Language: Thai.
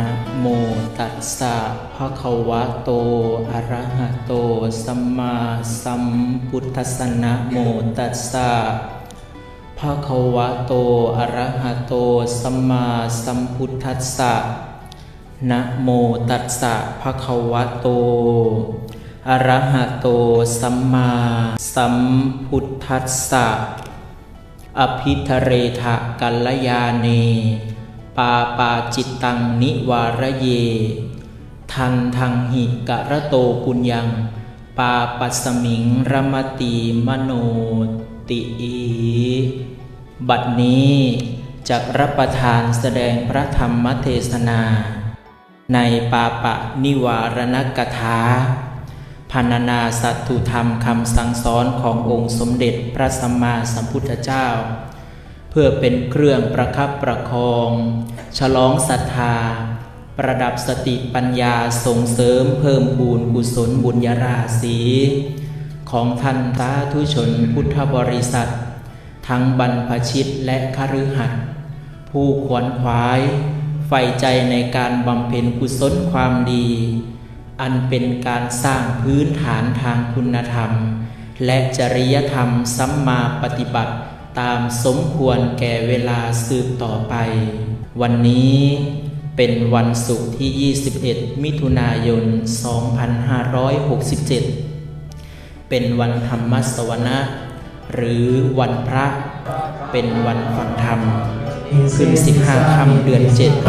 นะโมตัสสะภะคะวะโต อะระหะโต สัมมาสัมพุทธัสสะนะโมตัสสะภะคะวะโต อะระหะโต สัมมาสัมพุทธัสสะนะโมตัสสะภะคะวะโต อะระหะโต สัมมาสัมพุทธัสสะอภิธเรทะกัลยาเน ปาปาจิตตังนิวารเย ทันทังหิกะระโตปุญญัง ปาปัสมิงรมติมโนติอีบัดนี้จักรับประทานแสดงพระธรรมเทศนา ในปาปะนิวารณกถาพันนาสัตถุธรรมคำสั่งสอนขององค์สมเด็จพระสัมมาสัมพุทธเจ้า เพื่อเป็นเครื่องประคับประคอง ฉลองศรัทธา ประดับสติปัญญาส่งเสริมเพิ่มบูนกุศลบุญญาราศีของท่านสาธุชนพุทธบริษัท ทั้งบรรพชิตและคฤหัสถ์ผู้ขวนขวายใฝ่ใจในการบำเพ็ญกุศลความดี อันเป็นการสร้างพื้นฐานทางคุณธรรม และจริยธรรมสัมมาปฏิบัติ ตามสมควรแก่เวลาสืบต่อไป วันนี้เป็นวันศุกร์ที่ 21 มิถุนายน 2567 เป็นวันธรรมสวนะ หรือวันพระ เป็นวันฟังธรรม ขึ้น 15 ค่ำเดือน 7